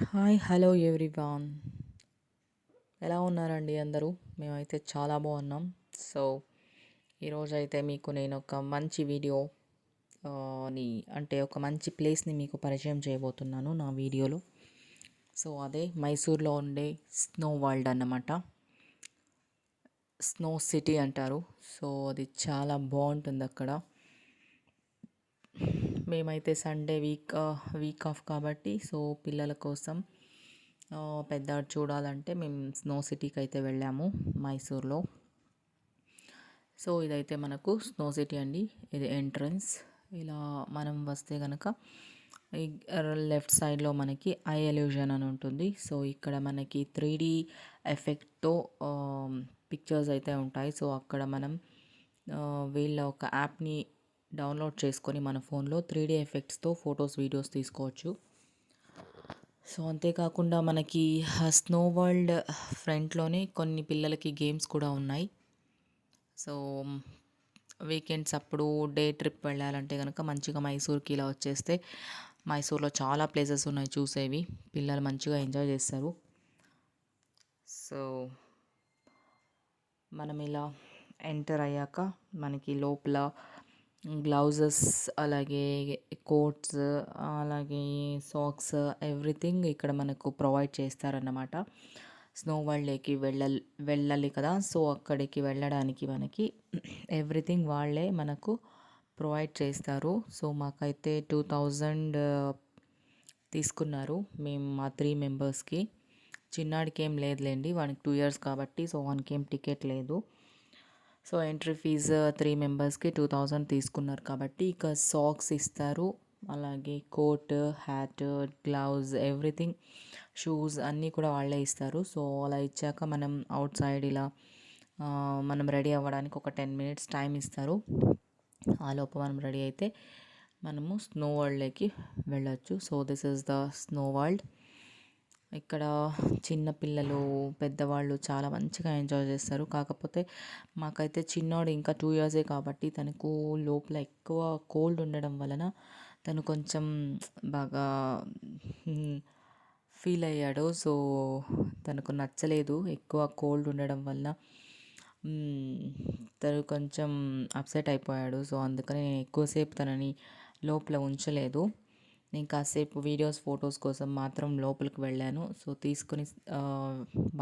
Hi hello everyone. ఎలా ఉన్నారండి అందరూ? మేమైతే చాలా బాగున్నాం. సో ఈరోజు అయితే మీకు నేను ఒక మంచి వీడియో ని అంటే ఒక మంచి ప్లేస్ని మీకు పరిచయం చేయబోతున్నాను నా వీడియోలో. సో అదే మైసూర్లో ఉండే స్నో వరల్డ్ అన్నమాట. స్నో సిటీ అంటారు. సో అది చాలా బాగుంటుంది అక్కడ మేమైతే సండే వీక్ వీక్ ఆఫ్ కాబట్టి సో పిల్లల కోసం పెద్ద పెద్దవాడు చూడాలంటే మేము స్నో సిటీకి అయితే వెళ్ళాము మైసూర్లో. సో ఇదైతే మనకు స్నో సిటీ అండి ఇది ఎంట్రన్స్. ఇలా మనం వస్తే కనుక లెఫ్ట్ సైడ్లో మనకి ఐ ఎల్యూజన్ అని ఉంటుంది. సో ఇక్కడ మనకి త్రీ డి ఎఫెక్ట్తో పిక్చర్స్ అయితే ఉంటాయి. సో అక్కడ మనం వీళ్ళ ఒక యాప్ని డౌన్లోడ్ చేసుకొని మన ఫోన్లో త్రీ డీ ఎఫెక్ట్స్తో ఫొటోస్ వీడియోస్ తీసుకోవచ్చు. సో అంతేకాకుండా మనకి స్నో వరల్డ్ ఫ్రంట్లోనే కొన్ని పిల్లలకి గేమ్స్ కూడా ఉన్నాయి. సో వీకెండ్స్ అప్పుడు డే ట్రిప్ వెళ్ళాలంటే కనుక మంచిగా మైసూర్కి ఇలా వచ్చేస్తే మైసూర్లో చాలా ప్లేసెస్ ఉన్నాయి చూసేవి. పిల్లలు మంచిగా ఎంజాయ్ చేస్తారు. సో మనం ఇలా ఎంటర్ అయ్యాక మనకి లోపల గ్లౌజెస్ అలాగే కోట్స్ అలాగే సాక్స్ ఎవ్రీథింగ్ ఇక్కడ మనకు ప్రొవైడ్ చేస్తారన్నమాట. స్నో వరల్డ్కి వెళ్ళాలి వెళ్ళాలి కదా. సో అక్కడికి వెళ్ళడానికి మనకి ఎవ్రీథింగ్ వాళ్ళే మనకు ప్రొవైడ్ చేస్తారు. సో మాకైతే టూ థౌజండ్ తీసుకున్నారు మేము మా త్రీ మెంబర్స్కి. చిన్నాడికి ఏం లేదులేండి. వానికి టూ ఇయర్స్ కాబట్టి సో వానికి ఏం టికెట్ లేదు. సో ఎంట్రీ ఫీజు త్రీ మెంబర్స్కి టూ థౌజండ్ తీసుకున్నారు కాబట్టి ఇక సాక్స్ ఇస్తారు. అలాగే coat hat gloves everything shoes అన్నీ కూడా వాళ్ళే ఇస్తారు. సో అలా ఇచ్చాక మనం అవుట్ సైడ్ ఇలా మనం రెడీ అవ్వడానికి ఒక టెన్ మినిట్స్ టైం ఇస్తారు. ఆ లోపు మనం రెడీ అయితే మనము స్నో వరల్డ్లోకి వెళ్ళొచ్చు. So this is the snow world. ఇక్కడ చిన్నపిల్లలు పెద్దవాళ్ళు చాలా మంచిగా ఎంజాయ్ చేస్తారు. కాకపోతే మాకైతే చిన్నోడు ఇంకా టూ ఇయర్సే కాబట్టి తనకు లోపల ఎక్కువ కోల్డ్ ఉండడం వలన తను కొంచెం బాగా ఫీల్ అయ్యాడు. సో తనకు నచ్చలేదు ఎక్కువ కోల్డ్ ఉండడం వల్ల తను కొంచెం అప్సెట్ అయిపోయాడు. సో అందుకని నేను ఎక్కువసేపు తనని లోపల ఉంచలేదు. నేను కాసేపు వీడియోస్ ఫొటోస్ కోసం మాత్రం లోపలికి వెళ్ళాను. సో తీసుకుని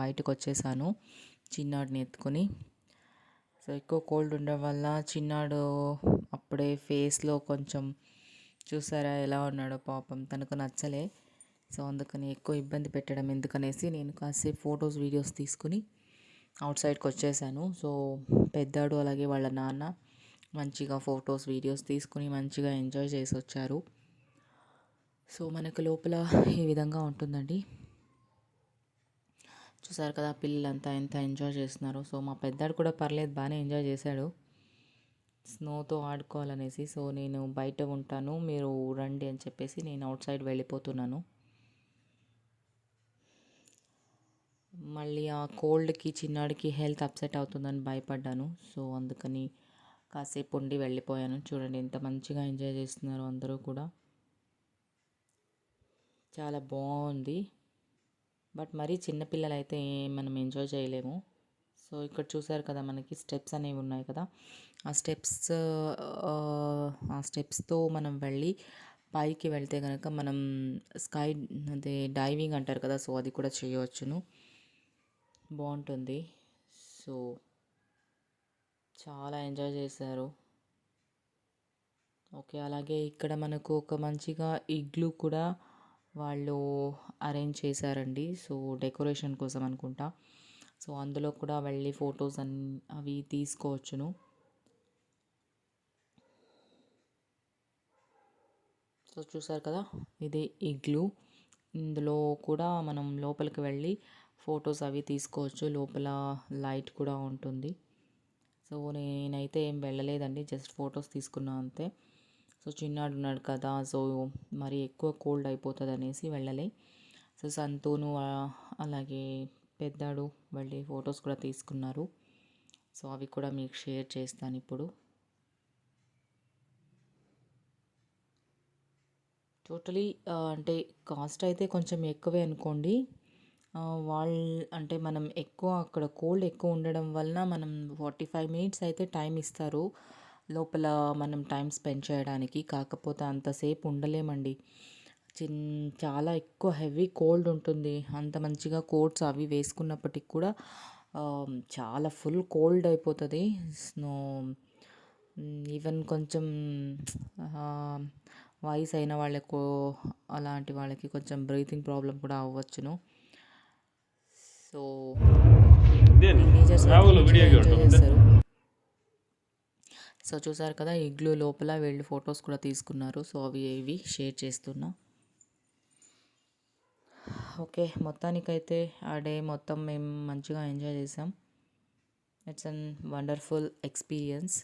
బయటకు వచ్చేసాను చిన్నాడిని ఎత్తుకొని. సో ఎక్కువ కోల్డ్ ఉండడం వల్ల చిన్నాడు అప్పుడే ఫేస్లో కొంచెం చూసారా ఎలా ఉన్నాడో పాపం తనకు నచ్చలే. సో అందుకని ఎక్కువ ఇబ్బంది పెట్టడం ఎందుకనేసి నేను కాసేపు ఫొటోస్ వీడియోస్ తీసుకుని అవుట్ సైడ్కి వచ్చేసాను సో పెద్దాడు అలాగే వాళ్ళ నాన్న మంచిగా ఫొటోస్ వీడియోస్ తీసుకుని మంచిగా ఎంజాయ్ చేసి వచ్చారు సో మనకు లోపల ఈ విధంగా ఉంటుందండి. చూసారు కదా పిల్లలంతా ఎంత ఎంజాయ్ చేస్తున్నారు. సో మా పెద్దాడు కూడా పర్లేదు బాగానే ఎంజాయ్ చేశాడు. స్నోతో ఆడుకోవాలనేసి సో నేను బయట ఉంటాను మీరు రండి అని చెప్పేసి నేను అవుట్ సైడ్ వెళ్ళిపోతున్నాను. మళ్ళీ ఆ కోల్డ్కి చిన్నాడికి హెల్త్ అప్సెట్ అవుతుందని భయపడ్డాను. సో అందుకని కాసేపు ఉండి వెళ్ళిపోయాను. చూడండి ఎంత మంచిగా ఎంజాయ్ చేస్తున్నారు అందరూ కూడా. చాలా బాగుంది. బట్ మరీ చిన్నపిల్లలు అయితే మనం ఎంజాయ్ చేయలేము. సో ఇక్కడ చూసారు కదా మనకి స్టెప్స్ అనేవి ఉన్నాయి కదా. ఆ స్టెప్స్ ఆ స్టెప్స్తో మనం వెళ్ళి పైకి వెళ్తే కనుక మనం స్కై అదే డైవింగ్ అంటారు కదా సో అది కూడా చేయవచ్చును. బాగుంటుంది. సో చాలా ఎంజాయ్ చేశారు. ఓకే అలాగే ఇక్కడ మనకు ఒక మంచిగా ఇగ్లు కూడా వాళ్ళు అరేంజ్ చేశారండి. సో డెకరేషన్ కోసం అనుకుంటా. సో అందులో కూడా వెళ్ళి ఫొటోస్ అన్ అవి తీసుకోవచ్చును. సో చూసారు కదా? ఇది ఇగ్లు. ఇందులో కూడా మనం లోపలికి వెళ్ళి ఫొటోస్ అవి తీసుకోవచ్చు. లోపల లైట్ కూడా ఉంటుంది. సో నేనైతే ఏం వెళ్ళలేదండి. జస్ట్ ఫొటోస్ తీసుకున్నా అంతే. సో చిన్నాడు ఉన్నాడు కదా సో మరి ఎక్కువ కోల్డ్ అయిపోతుంది అనేసి వెళ్ళలే. సో సంతోను అలాగే పెద్దాడు వెళ్ళి ఫొటోస్ కూడా తీసుకున్నారు. సో అవి కూడా మీకు షేర్ చేస్తాను ఇప్పుడు. టోటలీ అంటే కాస్ట్ అయితే కొంచెం ఎక్కువే అనుకోండి. వాళ్ళ అంటే మనం ఎక్కువ అక్కడ కోల్డ్ ఎక్కువ ఉండడం వలన మనం ఫార్టీ ఫైవ్ మినిట్స్ అయితే టైం ఇస్తారు. లోపల మనం టైం స్పెండ్ చేయడానికి కాకపోతే అంతసేపు ఉండలేమండి. చిన్ చాలా ఎక్కువ హెవీ కోల్డ్ ఉంటుంది. అంత మంచిగా కోట్స్ అవి వేసుకున్నప్పటికి కూడా చాలా ఫుల్ కోల్డ్ అయిపోతుంది. స్నో ఈవెన్ కొంచెం వయసు అయిన వాళ్ళకు అలాంటి వాళ్ళకి కొంచెం బ్రీతింగ్ ప్రాబ్లం కూడా అవ్వచ్చును. సో టీనేజర్స్ చేస్తారు. సో చూసారు కదా ఇగ్లూ లోపల వెళ్ళి ఫొటోస్ కూడా తీసుకున్నారు. సో అవి ఇవి షేర్ చేస్తున్నా. ఓకే మొత్తానికైతే ఆ డే మొత్తం మేము మంచిగా ఎంజాయ్ చేసాం it's an wonderful experience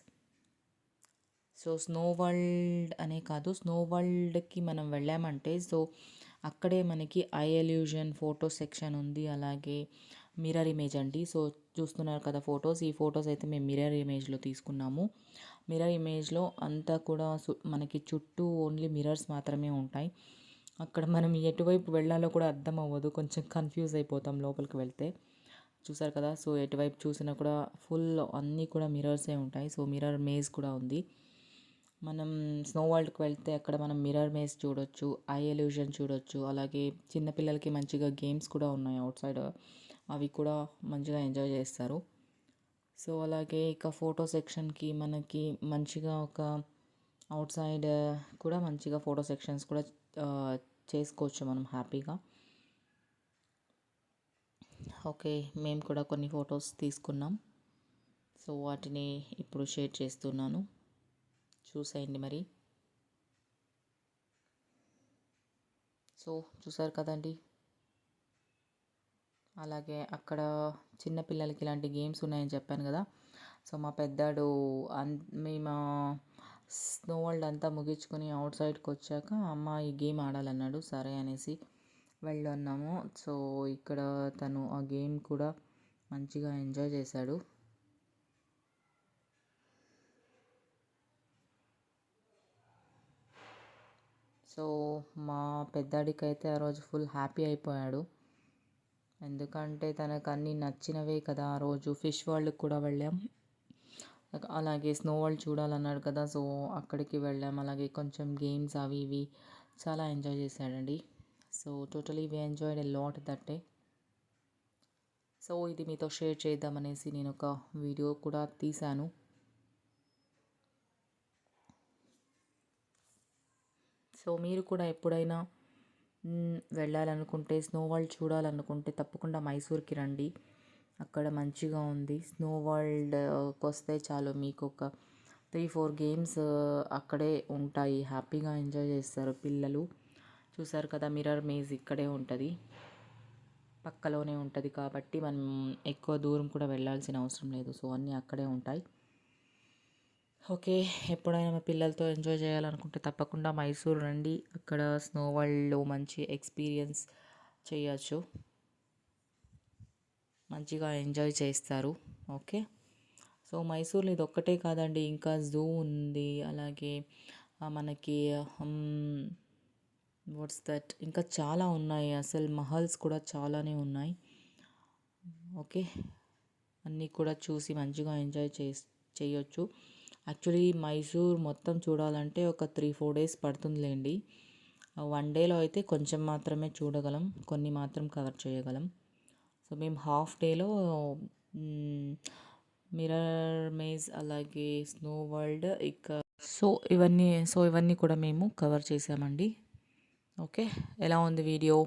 so snow world అనే కాదు స్నో వరల్డ్కి మనం వెళ్ళామంటే సో అక్కడే మనకి ఐ ఎల్యూజన్ ఫోటో సెక్షన్ ఉంది. అలాగే మిర్రర్ ఇమేజ్ అండి. సో చూస్తున్నారు కదా ఫొటోస్ ఈ ఫొటోస్ అయితే మేము మిర్రర్ ఇమేజ్లో తీసుకున్నాము. మిర్రర్ ఇమేజ్లో అంతా కూడా మనకి చుట్టూ ఓన్లీ మిర్రర్స్ మాత్రమే ఉంటాయి. అక్కడ మనం ఎటువైపు వెళ్ళాలో కూడా అర్థం అవ్వదు. కొంచెం కన్ఫ్యూజ్ అయిపోతాం లోపలికి వెళ్తే. చూసారు కదా? సో ఎటువైపు చూసినా కూడా ఫుల్ అన్నీ కూడా మిర్రర్సే ఉంటాయి. సో మిర్రర్ మేజ్ కూడా ఉంది. మనం స్నో వరల్డ్కి వెళ్తే అక్కడ మనం మిర్రర్ మేజ్ చూడొచ్చు. ఐ ఎల్యూషన్ చూడొచ్చు. అలాగే చిన్నపిల్లలకి మంచిగా గేమ్స్ కూడా ఉన్నాయి అవుట్ సైడ్. అవి కూడా మంచిగా ఎంజాయ్ చేస్తారు. సో అలాగే ఇక ఫోటో సెక్షన్కి మనకి మంచిగా ఒక అవుట్ సైడ్ కూడా మంచిగా ఫోటో సెక్షన్స్ కూడా చేసుకోవచ్చు మనం హ్యాపీగా. ఓకే మేము కూడా కొన్ని ఫొటోస్ తీసుకున్నాం. సో వాటిని ఇప్పుడు షేర్ చేస్తున్నాను. చూసేయండి మరి. సో చూసారు కదండి? అలాగే అక్కడ చిన్నపిల్లలకి ఇలాంటి గేమ్స్ ఉన్నాయని చెప్పాను కదా. సో మా పెద్దాడు అన్ మేము స్నో వరల్డ్ అంతా ముగించుకొని అవుట్ సైడ్కి వచ్చాక అమ్మ ఈ గేమ్ ఆడాలన్నాడు సరే అనేసి వెళ్ళన్నాము. సో ఇక్కడ తను ఆ గేమ్ కూడా మంచిగా ఎంజాయ్ చేశాడు. సో మా పెద్దాడికి అయితే ఆ రోజు ఫుల్ హ్యాపీ అయిపోయాడు. ఎందుకంటే తనకు అన్నీ నచ్చినవే కదా. ఆ రోజు ఫిష్ వరల్డ్కి కూడా వెళ్ళాం. అలాగే స్నో వరల్డ్ చూడాలన్నాడు కదా. సో అక్కడికి వెళ్ళాం. అలాగే కొంచెం గేమ్స్ అవి ఇవి చాలా ఎంజాయ్ చేశాడండి. So totally we enjoyed a lot that day. So ఇది మీతో షేర్ చేద్దామనేసి నేను ఒక వీడియో కూడా తీశాను. సో మీరు కూడా ఎప్పుడైనా వెళ్ళాలనుకుంటే స్నో వరల్డ్ చూడాలనుకుంటే తప్పకుండా మైసూర్కి రండి. అక్కడ మంచిగా ఉంది. స్నో వరల్డ్కి వస్తే చాలు మీకు ఒక త్రీ ఫోర్ గేమ్స్ అక్కడే ఉంటాయి. హ్యాపీగా ఎంజాయ్ చేస్తారు పిల్లలు. చూసారు కదా మిర్రర్ మేజ్ ఇక్కడే ఉంటుంది. పక్కలోనే ఉంటుంది కాబట్టి మనం ఎక్కువ దూరం కూడా వెళ్ళాల్సిన అవసరం లేదు. సో అన్నీ అక్కడే ఉంటాయి. ఓకే ఎప్పుడైనా మా పిల్లలతో ఎంజాయ్ చేయాలనుకుంటే తప్పకుండా మైసూర్ రండి. అక్కడ స్నో వరల్డ్లో మంచి ఎక్స్పీరియన్స్ చేయొచ్చు. మంచిగా ఎంజాయ్ చేస్తారు. ఓకే? సో మైసూర్లో ఇది ఒక్కటే కాదండి ఇంకా జూ ఉంది. అలాగే మనకి వాట్స్ దట్ ఇంకా చాలా ఉన్నాయి. అసలు మహల్స్ కూడా చాలానే ఉన్నాయి. ఓకే? అన్నీ కూడా చూసి మంచిగా ఎంజాయ్ చే చేయొచ్చు. యాక్చువల్లీ మైసూర్ మొత్తం చూడాలంటే ఒక త్రీ ఫోర్ డేస్ పడుతుందిలేండి. వన్ డేలో అయితే కొంచెం మాత్రమే చూడగలం కొన్ని మాత్రం కవర్ చేయగలం. సో మేము హాఫ్ డేలో మిర్రర్ మేజ్ అలాగే స్నో వరల్డ్ ఇక సో ఇవన్నీ సో ఇవన్నీ కూడా మేము కవర్ చేసామండి. ఓకే? ఎలా ఉంది వీడియో?